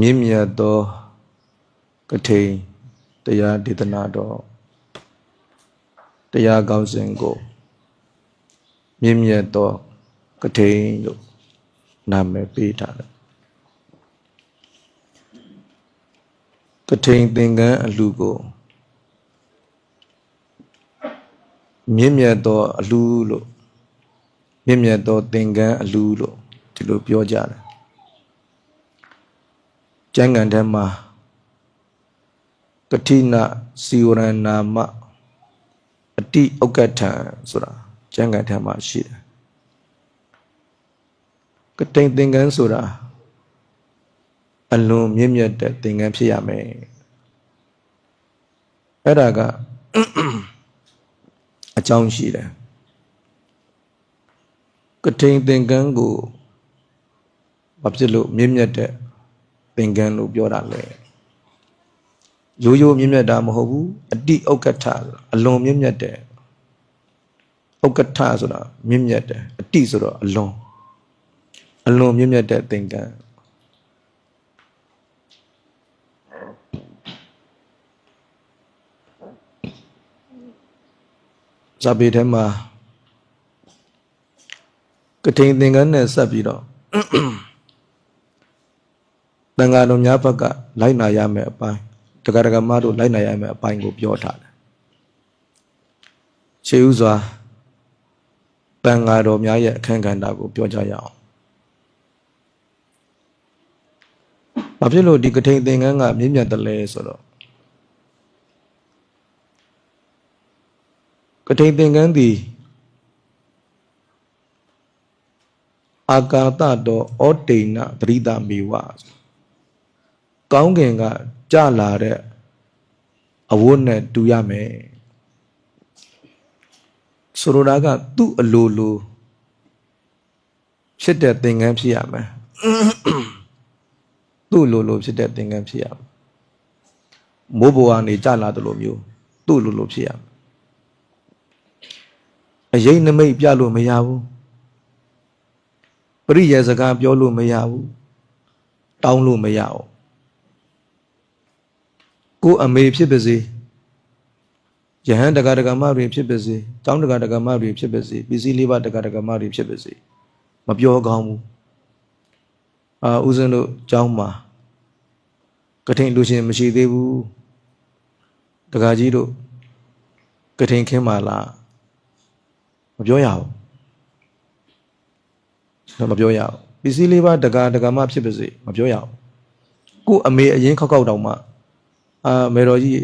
မြင့်မြတ်သောကထိန်တရားဒေသနာတော်တရားကောင်းစဉ်ကိုမြင့်မြတ်သောကထိန်လို့နာမည်ပေးထားတယ်ကထိန်သင်္ကန်းအလှကိုမြင့်မြတ်သောအလှလို့မြင့်မြတ်သောသင်္ကန်းအလှလို့ဒီလိုပြောကြတယ် ကျမ်းဂန်ထဲမှာကတိနစီဝရဏာမအတိဥက္ကထံဆိုတာကျမ်းဂန်ထဲမှာရှိတယ်ကတိန်သင်္ကန်းဆိုတာအလွန်မြင့်မြတ်တဲ့သင်္ကန်းဖြစ်ရမယ်အဲ့ဒါကအကြောင်းရှိတယ်ကထိန်သင်္ကန်းကိုဘာဖြစ်လို့မြင့်မြတ်တဲ့ သင်္ကန်းလို့ပြောတာလဲရိုးရိုးမြင့်မြတ်တာမဟုတ်ဘူးအတိဥက္ကဋ္ဌအလွန်မြင့်မြတ်တဲ့ဥက္ကဋ္ဌဆိုတာမြင့်မြတ်တယ်အတိဆိုတော့အလွန်အလွန်မြင့်မြတ်တဲ့သင်္ကန်းဇာပေထဲမှာကထိန်သင်္ကန်းနဲ့ဆက်ပြီးတော့ တန်ဃာတော်များဘက်ကလိုက်နာရမယ်အပိုင်းတက္ကရာမတို့လိုက်နာရမယ်အပိုင်းကိုပြောထားတယ်ခြေဥစွာတန်ဃာတော်များရဲ့အခန်းကဏ္ဍကိုပြောကြရအောင်ဘာဖြစ်လို့ဒီကထိန်သင်္ကန်းကမြင့်မြတ်တယ်လဲဆိုတော့ကထိန်သင်္ကန်းသည်အာကာသတော်ဩတိဏသရိတမေဝ ကောင်းကင်ကကြလာတဲ့အဝတ်နဲ့တူရမယ်ဆိုလိုတာကသူ့အလိုလိုဖြစ်တဲ့သင်္ကန်းဖြစ်ရမယ်သူ့အလိုလိုဖြစ်တဲ့သင်္ကန်းဖြစ်ရမယ်မိုးဘဝကနေကြလာတယ်လို့မျိုးသူ့အလိုလိုဖြစ်ရမယ်အရေးနမိတ်ပြလို့မရဘူးပရိယေစကားပြောလို့မရဘူးတောင်းလို့မရဘူး ကိုအမေဖြစ်ပါစေယဟန်တက္ကဒကမတွေဖြစ်ပါစေတောင်းတက္ကဒကမတွေဖြစ်ပါစေပစ္စည်းလေးပါတက္ကဒကမတွေဖြစ်ပါစေမပြောကောင်းဘူးအာဦးဇင်းတို့ကျောင်းမှာကထိန်လူရှင်မရှိသေးဘူးတက္ကကြီးတို့ကထိန်ခင်းပါလားမပြောရဘူးတော့မပြောရဘူးပစ္စည်းလေးပါတက္ကဒကမဖြစ်ပါစေမပြောရဘူးကိုအမေအရင်ခောက်ခောက်တောင်မှ အာမေတော်ကြီး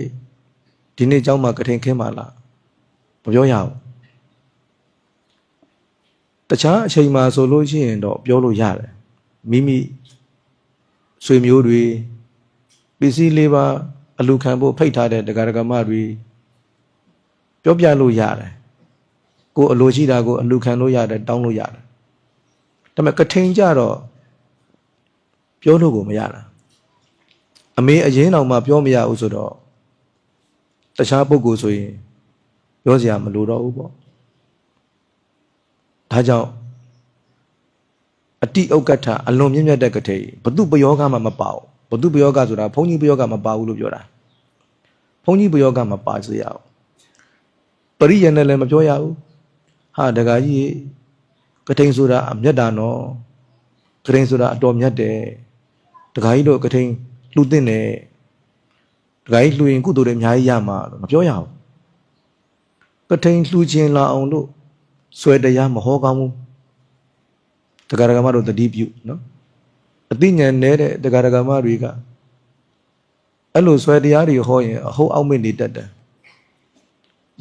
ဒီနေ့เจ้าမှာကထိန်ခင်းပါလားမပြောရဘူးတခြားအချိန်မှာဆိုလို့ရှိရင်တော့ပြောလို့ရတယ်မိမိဆွေမျိုးတွေပစ္စည်းလေးပါအလူခံဖို့ဖိတ်ထားတဲ့တရားဒဂမတွေပြောပြလို့ရတယ်ကိုအလိုရှိတာကိုအလူခံလို့ရတယ်တောင်းလို့ရတယ်ဒါပေမဲ့ကထိန်ကြတော့ပြောလို့ကိုမရတာ အမေအရင်တော်မှပြောမရဘူးဆိုတော့တခြားပုဂ္ဂိုလ်ဆိုရင်ပြောစရာမလိုတော့ဘူးပေါ့ဒါကြောင့်အတိဥက္ကဋ္ဌအလွန်မြင့်မြတ်တဲ့ကတိဘသူပယောဂမှမပါဘူးဘသူပယောဂဆိုတာဘုန်းကြီးပယောဂမပါဘူးလို့ပြောတာဘုန်းကြီးပယောဂမပါစေရဘူးပရိယနဲ့လည်းမပြောရဘူးဟာဒကာကြီးကထိန်ဆိုတာအမျက်တာနော်ကထိန်ဆိုတာအတော်မြတ်တယ်ဒကာကြီးတို့ကထိန် လှူတဲ့တယ်ဒကာကြီးလှူရင်ကုသိုလ်တွေအများကြီးရမှာလို့မပြောရဘူးကထိန်လှူခြင်းလာအောင်လို့ဆွဲတရားမဟောကောင်းဘူးတက္ကရာဂမတို့တတိပြုနော်အသိဉာဏ်နဲ့တဲ့တက္ကရာဂမတွေကအဲ့လိုဆွဲတရားတွေဟောရင်အဟုတ်အောက်မေ့နေတတ်တယ်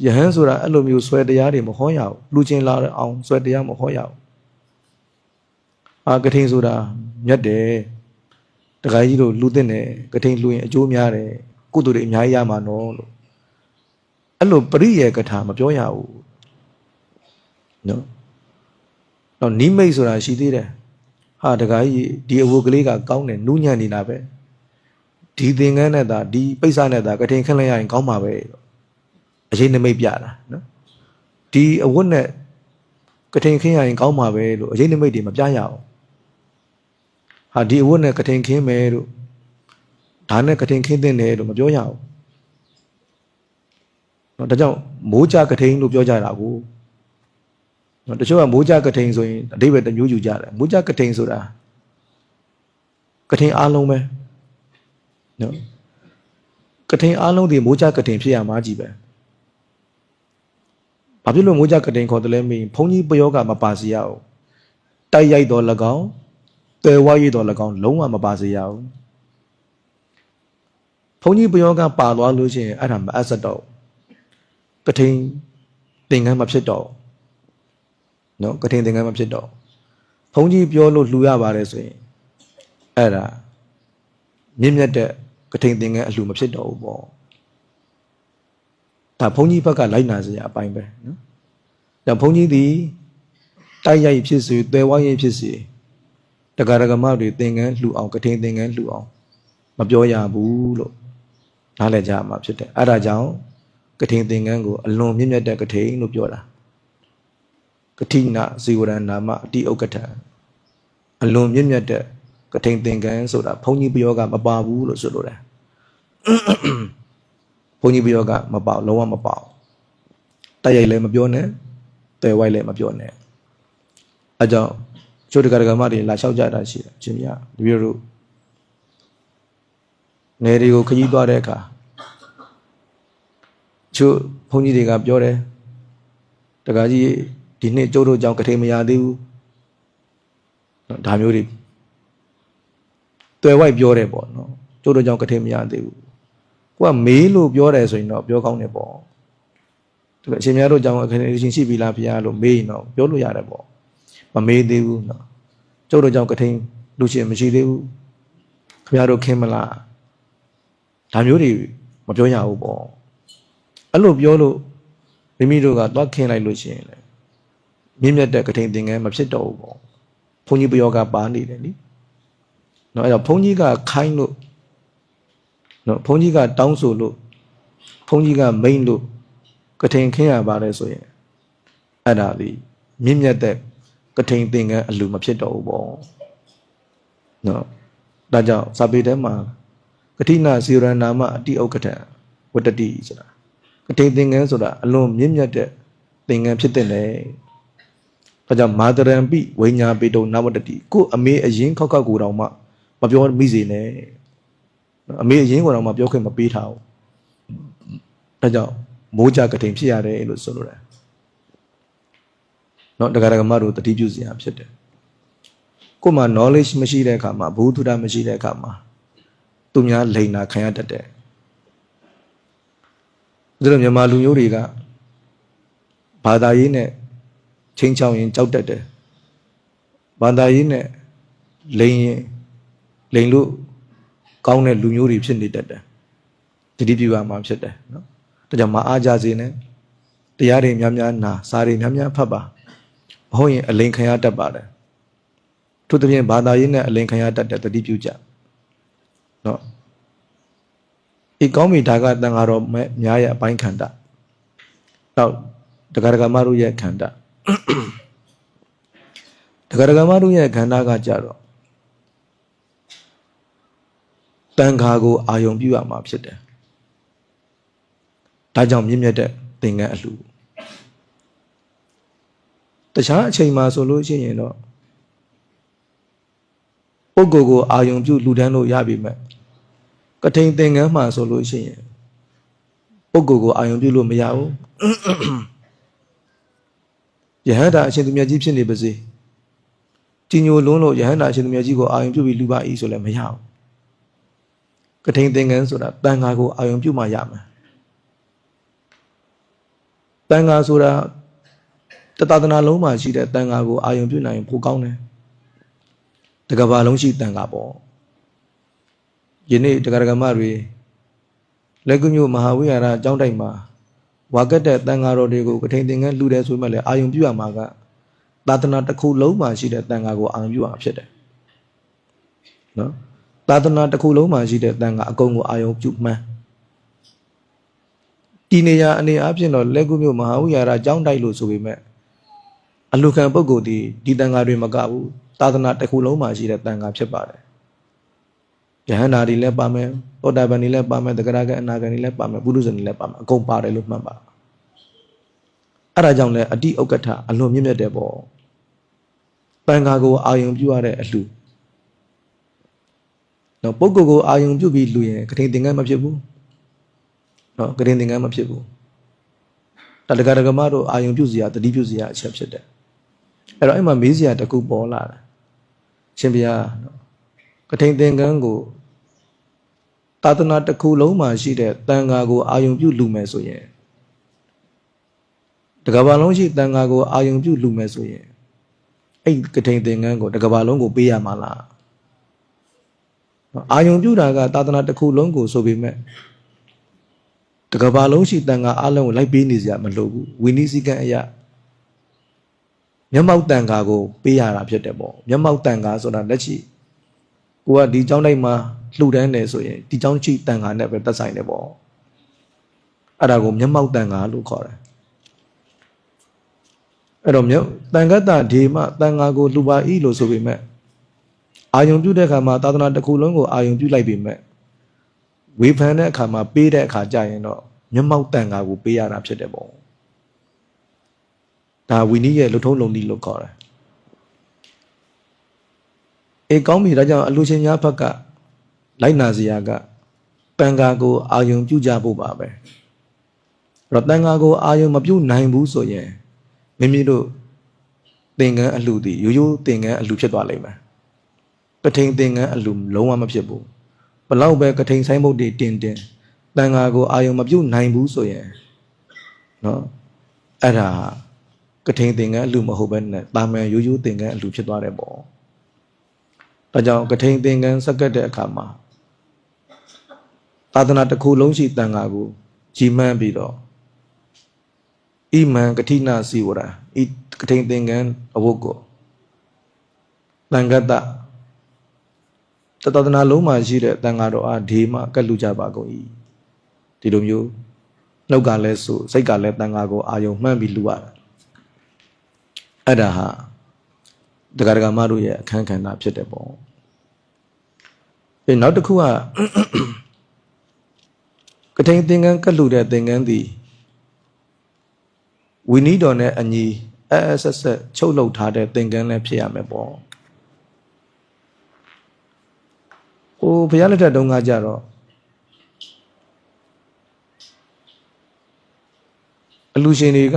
ယဟန်ဆိုတာအဲ့လိုမျိုးဆွဲတရားတွေမဟောရဘူးလူချင်းလာအောင်ဆွဲတရားမဟောရဘူးအာကထိန်ဆိုတာမြတ်တယ် တခါကြီးတို့လူသင့်တယ်ကထိန်လူရင်အကျိုးများတယ်ကုသိုလ်တွေအများကြီးရမှာနော်လို့အဲ့လိုပရိယေကထာမပြောရဘူးနော်တော့နိမိတ်ဆိုတာရှိသေးတယ်ဟာတခါကြီးဒီအဝတ်ကလေးကကောင်းတယ်နူးညံ့နေတာပဲဒီသင်္ကန်းနဲ့သာဒီပိဿနဲ့သာကထိန်ခန့်လိုက်ရရင်ကောင်းမှာပဲအရေးနိမိတ်ပြတာနော်ဒီအဝတ်နဲ့ကထိန်ခင်းရရင်ကောင်းမှာပဲလို့အရေးနိမိတ်တွေမပြရအောင် ဟာဒီအဝတ်နဲ့ကထိန်ခင်းမယ်လို့ဒါနဲ့ကထိန်ခင်းတဲ့တယ်လို့မပြောရဘူးနော်ဒါကြောင့်မိုးကြကထိန်လို့ပြောကြတာကိုနော်တချို့ကမိုးကြကထိန်ဆိုရင်အဓိပ္ပာယ်တစ်မျိုးယူကြတယ်မိုးကြကထိန်ဆိုတာကထိန်အားလုံးပဲနော်ကထိန်အားလုံးဒီမိုးကြကထိန်ဖြစ်ရမှာကြီးပဲဘာဖြစ်လို့မိုးကြကထိန်ခေါ်တယ်လဲမင်းဘုန်းကြီးပယောကမပါစီရအောင်တိုက်ရိုက်တော်၎င်း တဲဝါရည်တော်၎င်းလုံးဝမပါစေရဘူးဘုန်းကြီးပယောကပါသွားလို့ရှိရင်အဲ့ဒါမအပ်ဆက်တော့ကထိန်သင်္ကန်းမဖြစ်တော့နော်ကထိန်သင်္ကန်းမဖြစ်တော့ဘုန်းကြီးပြောလို့လှူရပါတယ်ဆိုရင်အဲ့ဒါမြင့်မြတ်တဲ့ကထိန်သင်္ကန်းအလှူမဖြစ်တော့ဘူးပေါ့ဒါဘုန်းကြီးဘက်ကလိုက်နာစရာအပိုင်းပဲနော်ဒါဘုန်းကြီးဒီတိုက်ရိုက်ဖြစ်စေသွဲဝိုင်းရိုက်ဖြစ်စေ တက္ကရာကမတွေသင်္ကန်းလှူအောင်ကထိန်သင်္ကန်းလှူအောင်မပြောရဘူးလို့နားလည်ကြမှာဖြစ်တယ်အဲ့ဒါကြောင့်ကထိန်သင်္ကန်းကိုအလွန်မြင့်မြတ်တဲ့ကထိန်လို့ပြောတာကတိနာဇီဝရဏနာမအတိဥက္ကထံအလွန်မြင့်မြတ်တဲ့ကထိန်သင်္ကန်းဆိုတာဘုန်းကြီးပယောကမပါဘူးလို့ဆိုလိုတယ်ဘုန်းကြီးပယောကမပါလုံးဝမပါတိုက်ရိုက်လည်းမပြောနဲ့တဲဝိုက်လည်းမပြောနဲ့အဲကြောင့် ချိုးတကရကမတွေလာလျှောက်ကြတာရှိတယ်ရှင်မြတ်တပည့်တို့နေတွေကိုခကြီးသွားတဲ့အခါချို့ဘုန်းကြီးတွေကပြောတယ်တကကြီးဒီနှစ်ကျိုးတို့ကြောင့်ကထိန်မရသေးဘူးနော်ဒါမျိုးတွေတွေ့ဝိုက်ပြောတယ်ပေါ့နော်ကျိုးတို့ကြောင့်ကထိန်မရသေးဘူးကိုကမေးလို့ပြောတယ်ဆိုရင်တော့ပြောကောင်းတယ်ပေါ့တကယ်အရှင်များတို့ကြောင့်အခင်းရှင်ရှိပြီလားဖရားလို့မေးရင်တော့ပြောလို့ရတယ်ပေါ့ မမေးသေးဘူးနော်ကျိုးတို့ကြောင့်ကထိန်လူရှင်မရှိသေးဘူးခင်ဗျားတို့ခင်းမလားဒါမျိုးတွေမပြောရဘူးပေါ့အဲ့လိုပြောလို့မိမိတို့ကသွားခင်းလိုက်လို့ရှိရင်လေမြင့်မြတ်တဲ့ကထိန်သင်္ကန်းမဖြစ်တော့ဘူးပေါ့ဘုန်းကြီးပယောကပါနေတယ်နိနော်အဲ့တော့ဘုန်းကြီးကခိုင်းလို့နော်ဘုန်းကြီးကတောင်းဆိုလို့ဘုန်းကြီးကမိန်လို့ကထိန်ခင်းရပါတယ်ဆိုရင်အဲ့ဒါလေးမြင့်မြတ်တဲ့ ကထိန်သင်္ကန်းအလူမဖြစ်တော့ဘူးပေါ့နော်ဒါကြောင့်စာပေထဲမှာကတိနာစီရဏနာမအတိဥက္ကဋ္ဌဝတ္တတိဆိုတာကထိန်သင်္ကန်းဆိုတာအလွန်မြင့်မြတ်တဲ့သင်္ကန်းဖြစ်တဲ့လေဒါကြောင့်မာတရံပိဝိညာပေတုံနဝတ္တတိကိုအမေအရင်ခောက်ခောက်ကိုတောင်မှမပြောမိစေနဲ့အမေအရင်ကိုတောင်မှပြောခွင့်မပေးထားဘူးဒါကြောင့်မိုးကြကထိန်ဖြစ်ရတယ်လို့ဆိုလိုတယ် နော်တရားဓမ္မတို့တတိပြုစရာဖြစ်တယ်ကို့မှာ knowledge မရှိတဲ့အခါမှာဘူးသူတာမရှိတဲ့အခါမှာသူများလိန်နာခံရတတ်တယ်ဒါလိုမြန်မာလူမျိုးတွေကဘာသာရေးနဲ့ချင်းချောင်းရင်ကြောက်တတ်တယ်ဘာသာရေးနဲ့လိန်ရင်လိန်လို့ကောင်းတဲ့လူမျိုးတွေဖြစ်နေတတ်တယ်တတိပြုရမှာဖြစ်တယ်နော်ဒါကြောင့်မအားကြစေနဲ့တရားတွေများများနာစာတွေများများဖတ်ပါ မဟုတ်ရင်အလိန်ခံရတတ်ပါတယ်ထို့သဖြင့်ဘာသာရေးနဲ့အလိန်ခံရတတ်တဲ့တတိပြုကြနော်ဤကောင်းပြီဒါကတန်ဃာတော်မဲ့များရဲ့အပိုင်းခန္ဓာနောက်တက္ကရာမတို့ရဲ့ခန္ဓာတက္ကရာမတို့ရဲ့ခန္ဓာကကြတော့တန်ခါကိုအာယုံပြုရမှာဖြစ်တယ်ဒါကြောင့်မြင့်မြတ်တဲ့သင်္ကန်းအလှ တခြားအချိန်မှာဆိုလို့ရှိရင်တော့ပုဂ္ဂိုလ်ကိုအာယုံပြုလူတန်းလို့ရပြီမဲ့ကထိန်သင်္ကန်းမှာဆိုလို့ရှိရင်ပုဂ္ဂိုလ်ကိုအာယုံပြုလို့မရဘူးယဟန္တာအရှင်သူမြတ်ကြီးဖြစ်နေပါစေကြီးညိုလွန်းလို့ယဟန္တာအရှင်သူမြတ်ကြီးကိုအာယုံပြုပြီးလူပါဤဆိုလည်းမရဘူးကထိန်သင်္ကန်းဆိုတာတန်ခါကိုအာယုံပြုမှရမယ်တန်ခါဆိုတာ တသဒနာလုံးမှာရှိတဲ့တန်ခါကိုအာယုံပြုနိုင်ရင်ပိုကောင်းတယ်တကဘာလုံးရှိတန်ခါပေါ့ယနေ့တက္ကရာမတွေလက်ကုမျိုးမဟာဝိဟာရအကြောင်းတိုက်မှာဝါကတ်တဲ့တန်ဃာတော်တွေကိုကထိန်သင်္ကန်းလှူတယ်ဆိုမှလည်းအာယုံပြုရမှာကသာသနာတစ်ခုလုံးမှာရှိတဲ့တန်ဃာကိုအာယုံပြုရမှာဖြစ်တယ်နော်သာသနာတစ်ခုလုံးမှာရှိတဲ့တန်ဃာအကုန်ကိုအာယုံပြုမှန်းဒီနေရာအနေအချင်းတော့လက်ကုမျိုးမဟာဝိဟာရအကြောင်းတိုက်လို့ဆိုပေမဲ့ အလူခံပုဂ္ဂိုလ်ဒီဒီတန်ဃာတွေမကဘူးသာသနာတစ်ခုလုံးမှာရှိတဲ့တန်ဃာဖြစ်ပါတယ်ယယဟန္တာတွေလည်းပါမယ်သောတာပန်တွေလည်းပါမယ်တဂရကအနာဂန်တွေလည်းပါမယ်ပုရုဇဉ်တွေလည်းပါမယ်အကုန်ပါတယ်လို့မှတ်ပါအဲ့ဒါကြောင့်လဲအတိဥက္ကဋ္ဌအလွန်မြင့်မြတ်တဲ့ပေါ့တန်ခါကိုအာယုံပြုရတဲ့အလှနော်ပုဂ္ဂိုလ်ကိုအာယုံပြုပြီးလူရင်ကတိန်သင်္ကန်းမဖြစ်ဘူးနော်ကတိန်သင်္ကန်းမဖြစ်ဘူးတတကရကမတို့အာယုံပြုစရာတတိပြုစရာအချက်ဖြစ်တယ် အဲ့တော့အဲ့မှာမေးစရာတစ်ခုပေါ်လာတယ်ရှင်ဘုရားနော်ကထိန်သင်္ကန်းကိုသာသနာတစ်ခုလုံးမှာရှိတဲ့တန်ဃာကိုအာယုံပြုလူမယ်ဆိုရင်တကဘာလုံးရှိတန်ဃာကိုအာယုံပြုလူမယ်ဆိုရင်အဲ့ကထိန်သင်္ကန်းကိုတကဘာလုံးကိုပေးရမှာလားအာယုံပြုတာကသာသနာတစ်ခုလုံးကိုဆိုပေမဲ့တကဘာလုံးရှိတန်ဃာအလုံးကိုလိုက်ပေးနေစရာမလိုဘူးဝီနီစီကံအရာ မျက်မှောက်တန်ဃာကိုပေးရတာဖြစ်တယ်ပေါ့မျက်မှောက်တန်ဃာဆိုတာလက်ရှိကိုကဒီเจ้าတိုင်းမှာလှူဒန်းတယ်ဆိုရင်ဒီเจ้าချိတန်ဃာနဲ့ပဲသက်ဆိုင်တယ်ပေါ့အဲ့ဒါကိုမျက်မှောက်တန်ဃာလို့ခေါ်တယ်အဲ့တော့မြတ်တန်ခတ်တာဒီမှတန်ဃာကိုလှူပါဤလို့ဆိုပေမဲ့အာယုံပြုတဲ့အခါမှာသာသနာတစ်ခုလုံးကိုအာယုံပြုလိုက်ပေမဲ့ဝေဖန်တဲ့အခါမှာပေးတဲ့အခါကျရင်တော့မျက်မှောက်တန်ဃာကိုပေးရတာဖြစ်တယ်ပေါ့ ဒါဝီနီးရဲ့လူထုံးလုံနီးလို့ခေါ်တယ်အေးကောင်းပြီဒါကြောင့်အလူရှင်များဘက်ကလိုက်နာစရာကတန်ဃာကိုအာယုံပြုကြဖို့ပါပဲအဲ့တော့တန်ဃာကိုအာယုံမပြုနိုင်ဘူးဆိုရင်မိမိတို့သင်္ကန်းအလှသည်ရိုးရိုးသင်္ကန်းအလှဖြစ်သွားလိမ့်မယ်ကထိန်သင်္ကန်းအလှလုံးဝမဖြစ်ဘူးဘလောက်ပဲကထိန်ဆိုင်မုတ်တွေတင်တင်တန်ဃာကိုအာယုံမပြုတ်နိုင်ဘူးဆိုရင်နော်အဲ့ဒါ ကထိန်သင်္ကန်းအလှမဟုတ်ဘဲနဲ့တာမန်ရိုးရိုးသင်္ကန်းအလှဖြစ်သွားတယ်ပေါ့ဒါကြောင့်ကထိန်သင်္ကန်းစက္ကတ်တဲ့အခါမှာသာသနာတစ်ခုလုံးရှိတန်ဃာကိုကြီးမှန်းပြီးတော့ဣမံကတိနာစီဝရဤကထိန်သင်္ကန်းအဝတ်ကိုတန်ခတ်တတတနာလုံးမှာရှိတဲ့တန်ဃာတော်အားဒီမှကတ်လူကြပါကုန်၏ဒီလိုမျိုးနှုတ်ကလည်းဆိုစိတ်ကလည်းတန်ဃာကိုအာယုံမှန်းပြီးလူရတာ အဲ့ဒါဟာဒကာဒကာမတို့ရဲ့အခန်းကဏ္ဍဖြစ်တယ်ပေါ့ဒီနောက်တစ်ခုကကထိန်သင်္ကန်းကတ်လူတဲ့သင်္ကန်းသည်ဝီနီးတော်နဲ့အညီအဲအဲဆက်ဆက်ချုပ်လုပ်ထားတဲ့သင်္ကန်းလည်းဖြစ်ရမယ်ပေါ့ဟိုဘုရားလက်ထက်တုန်းကကြတော့အလူရှင်တွေက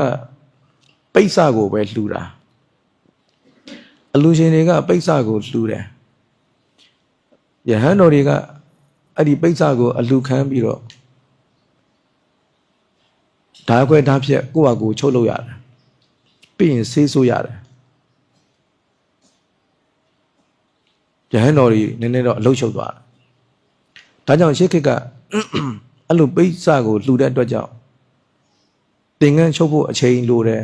ပိဿကိုပဲလှူတာ အလူရှင်တွေကပိဿကိုလှူတယ်ယဟန်တော်တွေကအဲ့ဒီပိဿကိုအလူခံပြီးတော့ဓာခွဲဓာဖြက်ကိုယ့်ဟာကိုယ်ချုပ်လို့ရတယ်ပြီးရင်ဆေးဆိုးရတယ်ယဟန်တော်တွေနည်းနည်းတော့အလုချုပ်သွားတယ်ဒါကြောင့်ရှေးခေတ်ကအဲ့လိုပိဿကိုလှူတဲ့အတွက်ကြောင့်သင်္ကန်းချုပ်ဖို့အချိန်လိုတယ်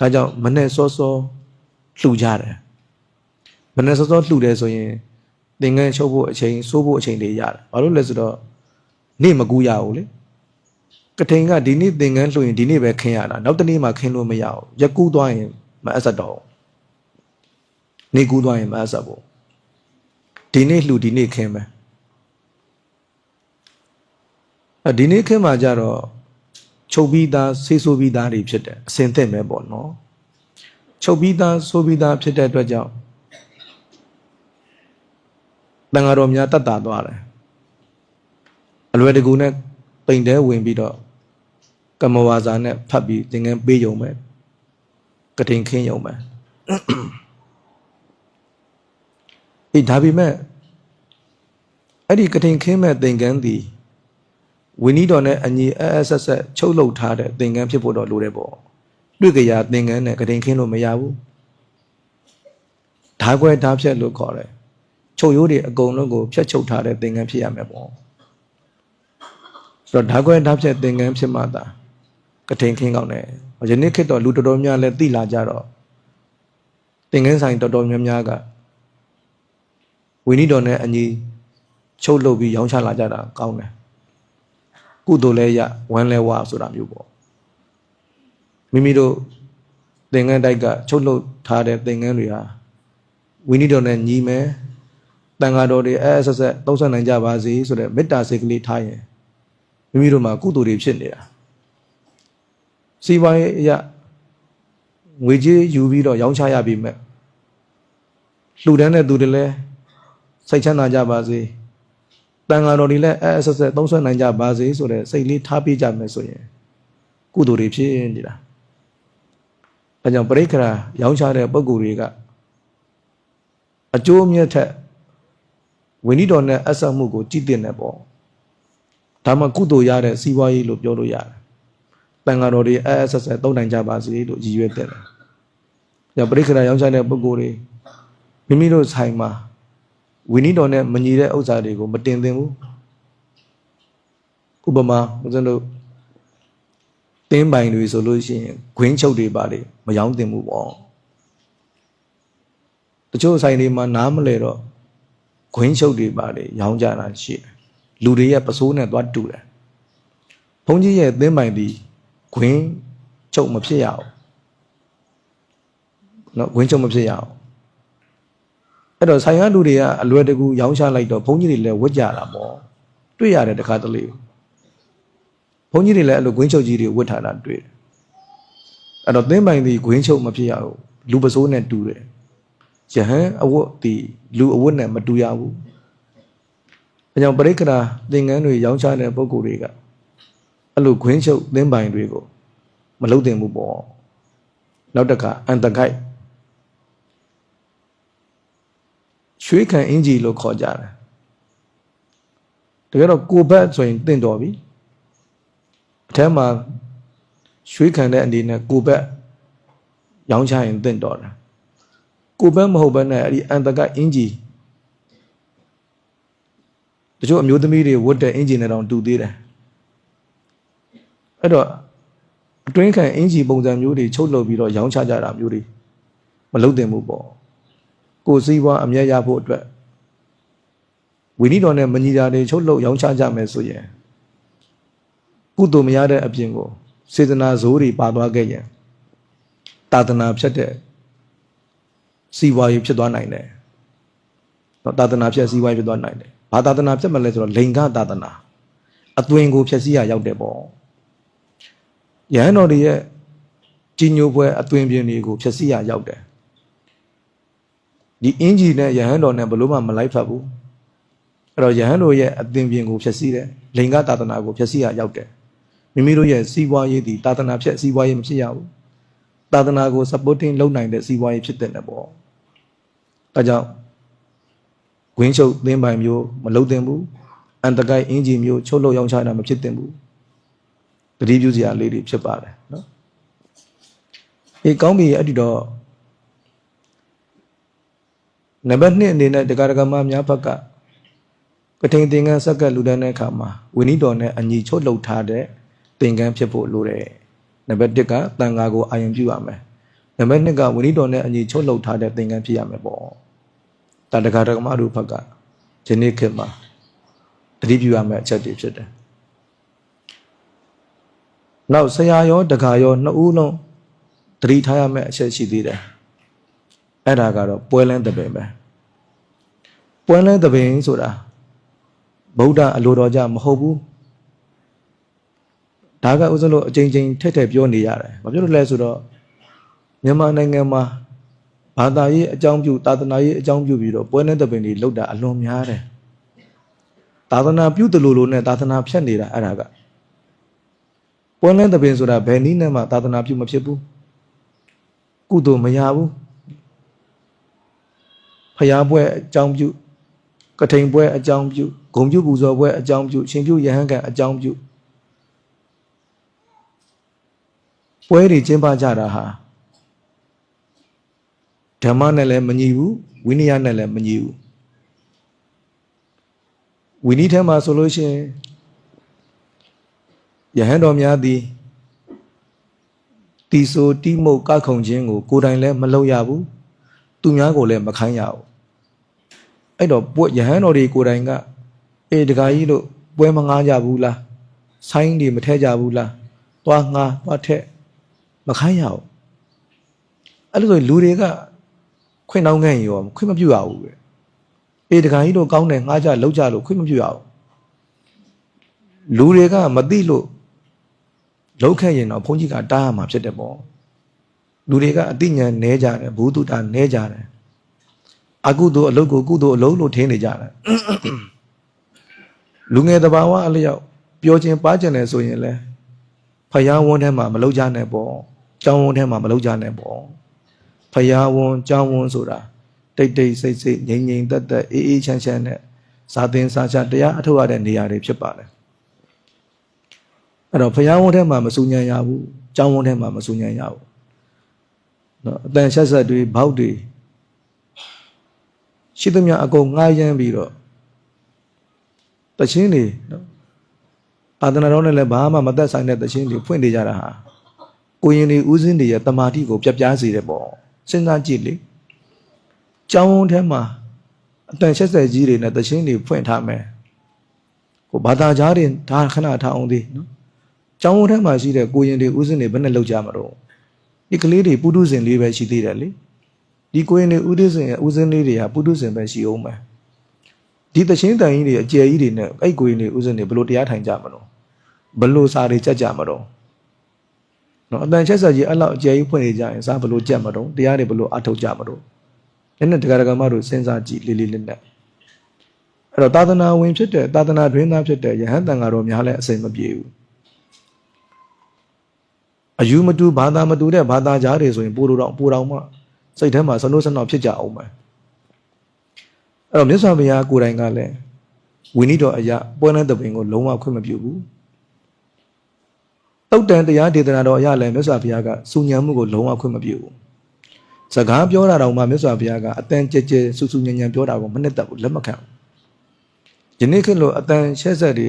ဒါကြောင့်မနဲ့စောစော လှူကြတယ်မနဲ့စောစောလှူတယ်ဆိုရင်သင်္ကန်းချုပ်ဖို့အချိန်စိုးဖို့အချိန်တွေရတယ်ဘာလို့လဲဆိုတော့နေ့မကူရဘူးလေကထိန်ကဒီနေ့သင်္ကန်းလှူရင်ဒီနေ့ပဲခင်းရတာနောက်တနေ့မှခင်းလို့မရဘူးရကူးသွားရင်မအဆက်တော့နေကူးသွားရင်မအဆက်ဘူးဒီနေ့လှူဒီနေ့ခင်းမယ်အဲဒီနေ့ခင်းမှာကြတော့ချုပ်ပြီးသားဆေးဆိုးပြီးသားတွေဖြစ်တယ်အစင်သင့်ပဲပေါ့နော် ချုပ်ပြီးသားဆိုးပြီးသားဖြစ်တဲ့အတွက်ကြောင့်တန်ဃာတော်များတတ်တာသွားတယ်အလွယ်တကူနဲ့ပိန်တဲဝင်ပြီးတော့ကမ္မဝါစာနဲ့ဖတ်ပြီးသင်ငန်းပေးယုံပဲကတိန်ခင်းယုံပဲအေးဒါပေမဲ့အဲ့ဒီကတိန်ခင်းမဲ့သင်္ကန်းသည်ဝင်းနီးတော်နဲ့အညီအဲအဲဆက်ဆက်ချုပ်လုပ်ထားတဲ့သင်္ကန်းဖြစ်ဖို့တော့လိုတယ်ပေါ့ တွေ့ကြရာသင်္ကန်းနဲ့ကတိန်ခင်းလို့မရဘူးဓာခွဲဓာဖြက်လို့ခေါ်တယ်ချုပ်ရိုးတွေအကုန်လုံးကိုဖြတ်ချုပ်ထားတဲ့သင်္ကန်းဖြစ်ရမယ်ပေါ့ဆိုတော့ဓာခွဲဓာဖြက်သင်္ကန်းဖြစ်မှသာကထိန်ခင်းကောင်းတယ်ယနေ့ခေတ်တော့လူတော်တော်များလဲသိလာကြတော့သင်္ကန်းဆိုင်တော်တော်များများကဝိနည်းတော်နဲ့အညီချုပ်လုပ်ပြီးရောင်းချလာကြတာကောင်းတယ်ကုသိုလ်လဲရဝမ်းလဲဝဆိုတာမျိုးပေါ့ မိမိတို့သင်္ကန်းတိုက်ကချုပ်လုပ်ထားတဲ့သင်္ကန်းတွေဟာဝိနည်းတော်နဲ့ညီမယ်တန်ဃာတော်တွေအဲဆက်ဆက်သုံးဆက်နိုင်ကြပါစေဆိုတဲ့မေတ္တာစိတ်ကလေးထားရင်မိမိတို့မှာကုသိုလ်တွေဖြစ်နေတာစီးပွားရေးအရာငွေကြေးယူပြီးတော့ရောင်းချရပြီမဲ့လှူဒန်းတဲ့သူတွေလည်းစိတ်ချမ်းသာကြပါစေတန်ဃာတော်တွေလည်းအဲအဲဆက်ဆက်သုံးဆက်နိုင်ကြပါစေဆိုတဲ့စိတ်လေးထားပေးကြမယ်ဆိုရင်ကုသိုလ်တွေဖြစ်နေတာ အဲကြောင့်ပရိက္ခရာရောင်းချတဲ့ပုံကိုယ်တွေကအကျိုးအမြတ်ထက်ဝိနည်းတော်နဲ့အဆက်မှုကိုကြည်တင်တယ်ပေါ့ဒါမှကုသိုလ်ရတဲ့စီးပွားရေးလို့ပြောလို့ရတယ်တန်ဃာတော်တွေအဲအဲဆက်ဆက်သုံးနိုင်ကြပါစေလို့ရည်ရွယ်တဲ့တယ်။ညပရိက္ခရာရောင်းချတဲ့ပုဂ္ဂိုလ်တွေမိမိတို့ဆိုင်မှာဝိနည်းတော်နဲ့မညီတဲ့ဥစ္စာတွေကိုမတင်သင့်ဘူး။ဥပမာဦးဇင်းတို့ တင်းပိုင်တွေဆိုလို့ရှိရင်ဂွင်းချုပ်တွေပါလေမရောင်းသင့်ဘူးပေါ့။တချို့ဆိုင်တွေမှာနားမလဲတော့ဂွင်းချုပ်တွေပါလေရောင်းကြတာရှိတယ်။လူတွေရဲ့ပစိုးနဲ့သွားတူတယ်။ဘုန်းကြီးရဲ့သင်းပိုင်ဒီဂွင်းချုပ်မဖြစ်ရအောင်နော်ဂွင်းချုပ်မဖြစ်ရအောင်အဲ့တော့ဆိုင်ရလူတွေကအလွယ်တကူရောင်းချလိုက်တော့ဘုန်းကြီးတွေလည်းဝတ်ကြတာပေါ့တွေ့ရတယ်တခါတလေ ဘုန်းကြီးတွေလည်းအဲ့လိုဂွင်းချုပ်ကြီးတွေဝတ်ထားတာတွေ့တယ်အဲ့တော့သင်းပိုင်ဒီဂွင်းချုပ်မဖြစ်ရဘူးလူပစိုးနဲ့တူတယ်ယဟန်အဝတ်ဒီလူအဝတ်နဲ့မတူရဘူးအဲကြောင့်ပရိက္ခရာသင်္ကန်းတွေရောင်းချတဲ့ပုံကိုယ်တွေကအဲ့လိုခွင်းချုပ်သင်းပိုင်တွေကိုမလုပ်တင်ဘူးပေါ့နောက်တစ်ခါအန်တကိုက်ရွှေခံအင်ဂျီလို့ခေါ်ကြတယ်တကယ်တော့ကိုဘက်ဆိုရင်တင့်တော်ပြီ အထက်မှာရွှေခံတဲ့အနေနဲ့ကိုဘက်ရောင်းချရင်တင့်တော်တယ်ကိုဘက်မဟုတ်ဘဲနဲ့အဲ့ဒီအန်တကိုက်အင်ဂျီတချို့အမျိုးသမီးတွေဝတ်တဲ့အင်ဂျီနဲ့တောင်တူသေးတယ်အဲ့တော့အတွင်းခံအင်ဂျီပုံစံမျိုးတွေချုပ်လုပ်ပြီးတော့ရောင်းချကြတာမျိုးတွေမလုပ်သင့်ဘူးပေါ့ကိုယ်စည်းဝါအမြတ်ရဖို့အတွက်ဝိနည်းတော်နဲ့မညီတာတွေချုပ်လုပ်ရောင်းချကြမယ်ဆိုရင် ကုသိုလ်မရတဲ့အပြင်ကိုစေတနာဇိုးတွေပါသွားခဲ့ရင်တာသနာဖြစ်တဲ့စီဝါရေးဖြစ်သွားနိုင်တယ်တော့တာသနာဖြစ်စီဝါရေးဖြစ်သွားနိုင်တယ်ဘာတာသနာဖြစ်မလဲဆိုတော့လိင်္ဂတာသနာအသွင်ကိုဖြစ်စီရရောက်တယ်ပေါ့ယဟန်တော်တွေရဲ့ကြီးညိုပွဲအသွင်ပြင်တွေကိုဖြည့်ဆည်းရရောက်တယ်ဒီအင်ဂျီနဲ့ယဟန်တော်နဲ့ဘလို့မှမလိုက်ဖက်ဘူးအဲ့တော့ယဟန်တော်ရဲ့အသွင်ပြင်ကိုဖြည့်ဆည်းတယ်လိင်္ဂသာသနာကိုဖြည့်ဆည်းရရောက်တယ် မိမိတို့ရဲ့စီးပွားရေးဒီသာသနာဖြည့်စီးပွားရေးမဖြစ်ရဘူးသာသနာကို supporting လုပ်နိုင်တဲ့စီးပွားရေးဖြစ်တဲ့နဲ့ပေါ့ဒါကြောင့်ဂွင်းချုပ်သင်းပိုင်မျိုးမလုပ်သင့်ဘူးအန်တကိုက်အင်ဂျီမျိုးချုပ်လို့ရောင်းချတာမဖြစ်သင့်ဘူးတတိပြုစရာလေးတွေဖြစ်ပါတယ်နော်အေးကောင်းပြီအဲ့ဒီတော့နံပါတ်1အနေနဲ့တရားဓမ္မများဘက်ကကထိန်သင်္ကန်းဆက်ကလူတန်းတဲ့အခါမှာဝိနည်းတော်နဲ့အညီချုပ်လှုပ်ထားတဲ့ သင်္ကန်းဖြစ်ဖို့လိုတယ်နံပါတ်1ကတန်ဃာကိုအာရုံပြုရမယ်နံပါတ်2ကဝိနည်းတော်နဲ့အညီချုပ်လှုပ်ထားတဲ့သင်္ကန်းဖြစ်ရမယ်ပေါ့ဒါတရားဓမ္မတို့ဘက်ကဒီနေ့ခေတ်မှာတတိပြုရမယ့်အချက်တွေဖြစ်တယ်နောက်ဆရာရောတကာရောနှစ်ဦးလုံးတတိထားရမယ့်အချက်ရှိသေးတယ်အဲ့ဒါကတော့ပွဲလန်းတပင်ပဲပွဲလန်းတပင်ဆိုတာဗုဒ္ဓအလိုတော်ကြမဟုတ်ဘူး ဒါကဥစ္စာလို့အချိန်ချင်းထက်ထက်ပြောနေရတယ်ဘာဖြစ်လို့လဲဆိုတော့မြန်မာနိုင်ငံမှာဘာသာရေးအကြောင်းပြုသာသနာရေးအကြောင်းပြုပြီးတော့ပွဲလန်းတပင်တွေလောက်တာအလွန်များတယ်သာသနာပြုတလူလိုနဲ့သာသနာဖြတ်နေတာအဲ့ဒါကပွဲလန်းတပင်ဆိုတာဘယ်နည်းနဲ့မှသာသနာပြုမဖြစ်ဘူးကုသိုလ်မရဘူးဖျားပွဲအကြောင်းပြုကထိန်ပွဲအကြောင်းပြုဂုံပြုပူဇော်ပွဲအကြောင်းပြုရှင်ပြုယဟန်ကံအကြောင်းပြု ပွဲတွေကျင်းပကြတာဟာဓမ္မနဲ့လည်းမညီဘူးဝိနည်းနဲ့လည်းမညီဘူးဝိနည်းထဲမှာဆိုလို့ရှိရင်ယဟန်တော်များသည်တီဆိုတိမုတ်ကခုံခြင်းကိုကိုယ်တိုင်လည်းမလုပ်ရဘူးသူများကိုလည်းမခိုင်းရဘူးအဲ့တော့ပွယဟန်တော်တွေကိုယ်တိုင်ကအေးတခါကြီးလို့ပွဲမငားကြဘူးလားဆိုင်းတွေမထဲကြဘူးလားသွားငားသွားထက် မခိုင်းရဘူးအဲ့လိုဆိုလူတွေကခွင့်တောင်းခဲ့ရင်ရောခွင့်မပြုရဘူးပဲအေးတခါကြီးတို့ကောင်းတယ်ငှားကြလောက်ကြလို့ခွင့်မပြုရအောင်လူတွေကမသိလို့လောက်ခဲ့ရင်တော့ဘုန်းကြီးကတားရမှာဖြစ်တယ်ပေါ့လူတွေကအသိဉာဏ်နဲကြတယ်ဘုသူတာနဲကြတယ်အကုသိုလ်အလုပ်ကိုကုသိုလ်အလုပ်လို့ထင်နေကြတယ်လူငယ်တဘာဝအလျောက်ပြောခြင်းပါခြင်းလဲဆိုရင်လဲဖယားဝန်းထဲမှာမလောက်ကြနဲ့ပေါ့ ကျောင်းဝန်းထဲမှာမလောက်ကြနဲ့ပေါ့ဖယားဝန်းကျောင်းဝန်းဆိုတာတိတ်တိတ်ဆိတ်ဆိတ်ငြိမ်ငြိမ်သက်သက်အေးအေးချမ်းချမ်းနဲ့စာသင်စာချတရားအထောက်ရတဲ့နေရာတွေဖြစ်ပါတယ်အဲ့တော့ဖယားဝန်းထဲမှာမစူညံရဘူးကျောင်းဝန်းထဲမှာမစူညံရဘူးနော်အတန်ဆက်ဆက်တွေဘောက်တွေရှိသမျှအကုန်ငှားရမ်းပြီးတော့တချင်းတွေနော်အာသနာတော်နဲ့လည်းဘာမှမသက်ဆိုင်တဲ့တချင်းတွေဖွင့်နေကြတာဟာ ကိုရင်တွေဥစဉ်တွေရဲ့တမာတိကိုပြပြားစေတယ်ပေါ့စဉ်းစားကြည့်လေကျောင်းဝန်းထဲမှာအတန်ဆက်ဆက်ကြီးတွေနဲ့တချင်းတွေဖွင့်ထားမယ်ဟိုဘာသာကြားတွေဒါခဏထားအောင်သေးနော်ကျောင်းဝန်းထဲမှာရှိတဲ့ကိုရင်တွေဥစဉ်တွေဘယ်နဲ့လောက်ကြမှာတော့ဒီကလေးတွေပုထုဇဉ်လေးပဲရှိသေးတယ်လေဒီကိုရင်တွေဥဒိဇဉ်ရဲ့ဥစဉ်လေးတွေဟာပုထုဇဉ်ပဲရှိအောင်မယ်ဒီတချင်းတန်ကြီးတွေအကျယ်ကြီးတွေနဲ့အဲ့ကိုရင်တွေဥစဉ်တွေဘလို့တရားထိုင်ကြမှာတော့ဘလို့စာတွေကြက်ကြမှာတော့ နော်အတန်ချက်ဆက်ကြီးအဲ့လောက်အကျယ်ကြီးဖွင့်နေကြရင်စာဘလို့ကြက်မှာတော့တရားတွေဘလို့အထုတ်ကြမှာတော့အဲ့နဲ့တရားဓမ္မတို့စဉ်းစားကြည့်လေးလေးလေးနဲ့အဲ့တော့သာသနာဝင်ဖြစ်တဲ့သာသနာတွင်သားဖြစ်တဲ့ယဟန်တန်ဃာတော်များလည်းအစိမ့်မပြေဘူးအယူမတူဘာသာမတူတဲ့ဘာသာကြားတွေဆိုရင်ပို့လို့တော့ပို့တော့မှစိတ်ထဲမှာစနိုးစနောက်ဖြစ်ကြအောင်မယ်အဲ့တော့မြတ်စွာဘုရားကိုယ်တိုင်ကလည်းဝိနည်းတော်အရာပွဲနဲ့တပင်ကိုလုံးဝခွင့်မပြုဘူး တုတ်တန်တရားဒေသနာတော်အရာလည်းမြတ်စွာဘုရားကစူညံမှုကိုလုံးဝခွင့်မပြုဘူးစကားပြောတာတော့မှမြတ်စွာဘုရားကအတန်ကြဲကြဲစူစူညံညံပြောတာကိုမနှစ်သက်ဘူးလက်မခံဘူးယနေ့ခေတ်လိုအတန်ရှက်ဆက်တွေ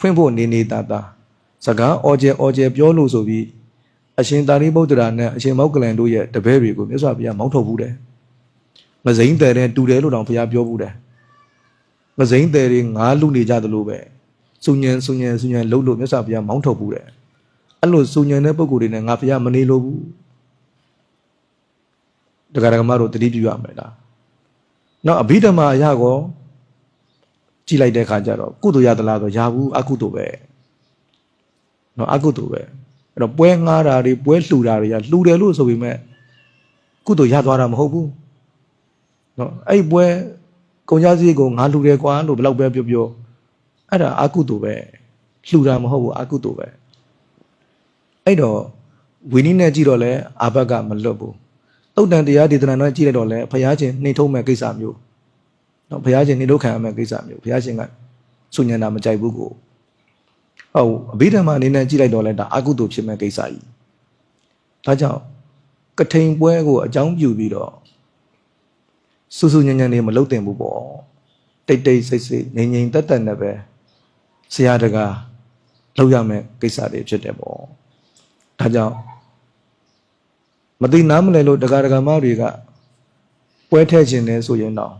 ဖွင့်ဖို့နေနေတာတာစကားအော်ကျဲအော်ကျဲပြောလို့ဆိုပြီးအရှင်သာရိပုတ္တရာနဲ့အရှင်မောက္ကလန်တို့ရဲ့တပည့်တွေကိုမြတ်စွာဘုရားမောင်းထုတ်ဘူးတယ်မစိမ့်တယ်တဲ့တူတယ်လို့တောင်ဘုရားပြောဘူးတယ်မစိမ့်တယ်တွေငါလူနေကြသလိုပဲစုညံစုညံစုညံလှုပ်လို့မြတ်စွာဘုရားမောင်းထုတ်ဘူးတယ် အဲ့လိုစုညံတဲ့ပုံကိုယ်တွေနဲ့ငါဘုရားမနေလို့ဘူးတရားဓမ္မတို့တတိပြုရမယ်လားနောက်အဘိဓမ္မာအရာကောကြည့်လိုက်တဲ့အခါကျတော့ကုသိုလ်ရသလားဆိုရဘူးအကုသိုလ်ပဲနော်အကုသိုလ်ပဲအဲ့တော့ပွဲငှားတာတွေပွဲလှူတာတွေကလှူတယ်လို့ဆိုပေမဲ့ကုသိုလ်ရသွားတာမဟုတ်ဘူးနော်အဲ့ပွဲကုန်ကြစည်းကိုငါလှူတယ်ကွာလို့ဘယ်တော့ပဲပြောပြောအဲ့ဒါအကုသိုလ်ပဲလှူတာမဟုတ်ဘူးအကုသိုလ်ပဲ အဲ့တော့ဝီနည်းနဲ့ကြည့်တော့လဲအာဘတ်ကမလွတ်ဘူးတုတ်တန်တရားဒေသနာနဲ့ကြည့်လိုက်တော့လဲဘုရားရှင်နှိမ်ထုံးမဲ့ကိစ္စမျိုးနော်ဘုရားရှင်နှိမ်ထုံးခံရမဲ့ကိစ္စမျိုးဘုရားရှင်ကဆုညံတာမကြိုက်ဘူးကိုဟုတ်အဘိဓမ္မာအနေနဲ့ကြည့်လိုက်တော့လဲဒါအကုသိုလ်ဖြစ်မဲ့ကိစ္စကြီးဒါကြောင့်ကထိန်ပွဲကိုအကြောင်းပြုပြီးတော့စူးစူးညံ့ညံ့လေးမလုပ်တင်ဘူးပေါ့တိတ်တိတ်ဆိတ်ဆိတ်ငြိမ်ငြိမ်တက်တက်နဲ့ပဲဆရာတကာလောက်ရမယ်ကိစ္စတွေဖြစ်တယ်ပေါ့ ဒါကြောင့်မသိနားမလဲလို့တကာတကာမတွေကပွဲထည့်ခြင်းလဲဆိုရင်တော့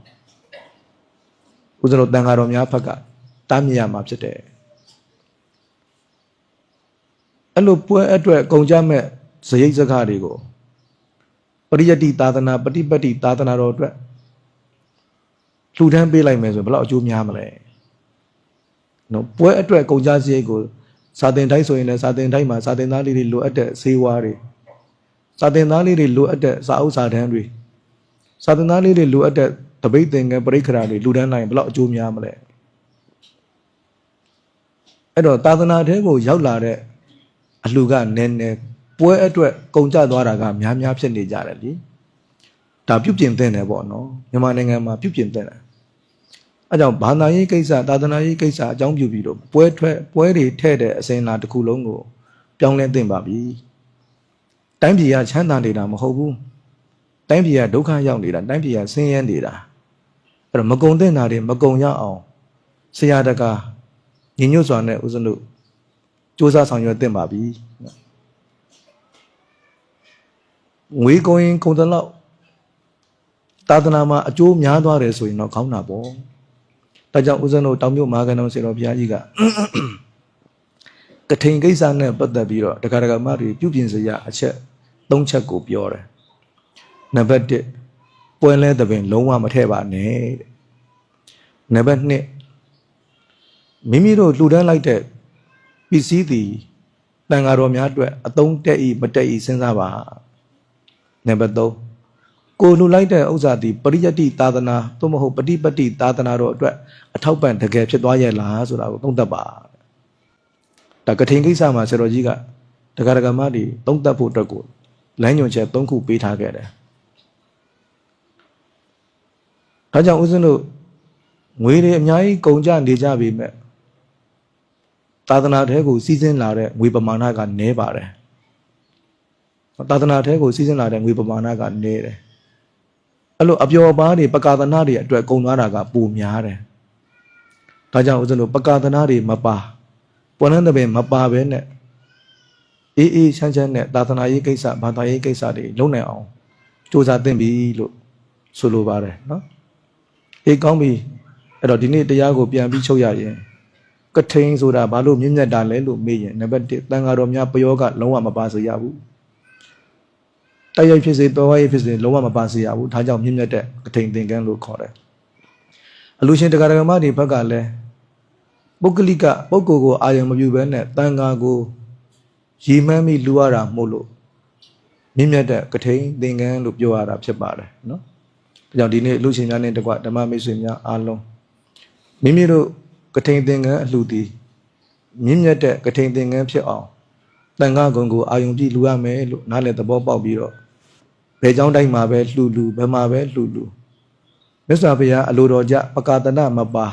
ဦးဇင်းတို့တန်ဃာတော်များဘက်ကတားမြစ်ရမှာဖြစ်တယ်အဲ့လိုပွဲအတွက်ကုန်ကြမဲ့ဇယိတ်စကားတွေကိုပရိယတ္တိသာသနာပฏิပတ်တိသာသနာတော်အတွက်လှူဒန်းပေးလိုက်မယ်ဆိုရင်ဘယ်လောက်အကျိုးများမလဲနော်ပွဲအတွက်ကုန်ကြစရိတ်ကို စာတင်တိုင်းဆိုရင်လည်းစာတင်တိုင်းမှာစာတင်သားလေးတွေလိုအပ်တဲ့ဈေးဝါးတွေစာတင်သားလေးတွေလိုအပ်တဲ့စာအုပ်စာတမ်းတွေစာတင်သားလေးတွေလိုအပ်တဲ့တပိတ်သင်္ကန်းပရိခရာတွေလှူဒန်းနိုင်ဘယ်လောက်အကျိုးများမလဲအဲ့တော့သာသနာထဲကိုရောက်လာတဲ့အလှကနည်းနည်းပွဲအတွက်ကုန်ကြသွားတာကများများဖြစ်နေကြတယ်လीဒါပြုပြင်သင့်တယ်ပေါ့နော်မြန်မာနိုင်ငံမှာပြုပြင်သင့်တယ် အဲကြောင့်ဘာသာရေးကိစ္စသာသနာရေးကိစ္စအကြောင်းပြုပြီးတော့ပွဲထွက်ပွဲတွေထဲ့တဲ့အစင်လာတစ်ခုလုံးကိုပြောင်းလဲသင့်ပါပြီတိုင်းပြည်ကချမ်းသာနေတာမဟုတ်ဘူးတိုင်းပြည်ကဒုက္ခရောက်နေတာတိုင်းပြည်ကဆင်းရဲနေတာအဲ့တော့မကုံတဲ့နာတွေမကုံရအောင်ဆရာတကာညီညွတ်စွာနဲ့ဦးဇင်းတို့စူးစမ်းဆောင်ရွက်သင့်ပါပြီငွေကိုရင်ကုန်တဲ့လောက်သာသနာမှာအကျိုးများသွားတယ်ဆိုရင်တော့ကောင်းတာပေါ့ ဒါကြောင့်ဦးဇင်းတို့တောင်မြို့မာကန်တော်ဆရာတော်ဘုရားကြီးကကထိန်ကိစ္စနဲ့ပတ်သက်ပြီးတော့တခါတခါမတွေပြုပြင်စရာအချက်၃ချက်ကိုပြောတယ်နံပါတ်1ပွဲလဲတဲ့ပင်လုံးဝမထည့်ပါနဲ့တဲ့နံပါတ်2မိမိတို့လှူဒန်းလိုက်တဲ့ပစ္စည်းသည်တန်ဃာတော်များအတွက်အသုံးတက်ဤမတက်ဤစဉ်းစားပါနံပါတ်3 ကိုလှူလိုက်တဲ့ဥစ္စာသည်ပရိယတ္တိသာသနာသို့မဟုတ်ပฏิပတ်တိသာသနာတော်အတွက်အထောက်ပံ့တကယ်ဖြစ်သွားရဲ့လားဆိုတာကိုသုံးသပ်ပါဒါကထိန်ကိစ္စမှာဆရာတော်ကြီးကတက္ကရာကမတွေသုံးသပ်ဖို့အတွက်ကိုလမ်းညွှန်ချက်၃ခုပေးထားခဲ့တယ်ဒါကြောင့်ဦးဇင်းတို့ငွေတွေအများကြီးကုန်ကြနေကြပြီမဲ့သာသနာထဲကိုစီးစင်းလာတဲ့ငွေပမာဏကနည်းပါတယ်သာသနာထဲကိုစီးစင်းလာတဲ့ငွေပမာဏကနည်းတယ် အဲ့လိုအပျော်ပါးတွေပကာသနာတွေအတွက်ကုန်သွားတာကပိုများတယ်ဒါကြောင့်ဦးဇင်းတို့ပကာသနာတွေမပါပွန်လန်းတဲ့ပင်မပါဘဲနဲ့အေးအေးချမ်းချမ်းနဲ့သာသနာရေးကိစ္စဘာသာရေးကိစ္စတွေလုပ်နိုင်အောင်စူးစမ်းသင့်ပြီလို့ဆိုလိုပါတယ်နော်အေးကောင်းပြီအဲ့တော့ဒီနေ့တရားကိုပြန်ပြီးချုပ်ရရင်ကထိန်ဆိုတာဘာလို့မြင့်မြတ်တာလဲလို့မေးရင်နံပါတ်1တန်ဃာတော်များပယောကလုံးဝမပါစေရဘူး တိုက်ရိုက်ဖြစ်စေတော်ဝါရေးဖြစ်စေလုံးဝမပါစေရဘူးဒါကြောင့်မြင့်မြတ်တဲ့ကထိန်သင်္ကန်းလို့ခေါ်တယ်အလူရှင်တရားဓမ္မတွေဘက်ကလည်းပုဂ္ဂလိကပုဂ္ဂိုလ်ကိုအာရုံမပြုဘဲနဲ့တန်ဃာကိုရည်မှန်းပြီးလူရတာမို့လို့မြင့်မြတ်တဲ့ကထိန်သင်္ကန်းလို့ပြောရတာဖြစ်ပါတယ်နော်ဒါကြောင့်ဒီနေ့လူရှင်များနဲ့တကွဓမ္မမိတ်ဆွေများအားလုံးမိမိတို့ကထိန်သင်္ကန်းအလှူသည်မြင့်မြတ်တဲ့ကထိန်သင်္ကန်းဖြစ်အောင် တန်ခါကုံကိုအာယုံကြည့်လူရမယ်လို့နားလည်သဘောပေါက်ပြီးတော့ဘယ်เจ้าတိုင်းမှာပဲလှူလှူဘယ်မှာပဲလှူလှူမြတ်စွာဘုရားအလိုတော်ကြပကာတနမပါ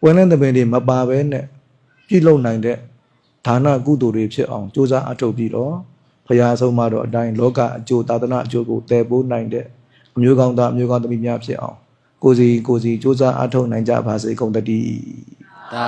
ပွဲလန်းတဲ့ပင်တွေမပါပဲနဲ့ပြုလုပ်နိုင်တဲ့ဒါနကုသိုလ်တွေဖြစ်အောင်ကြိုးစားအထောက်ပြီးတော့ဘုရားဆုံးမတော်အတိုင်းလောကအကျိုးသာသနာအကျိုးကိုတည်ပိုးနိုင်တဲ့အမျိုးကောင်းသားအမျိုးကောင်းသမီးများဖြစ်အောင်ကိုစီကိုစီစူးစမ်းအထောက်နိုင်ကြပါစေကုန်တည်း သာ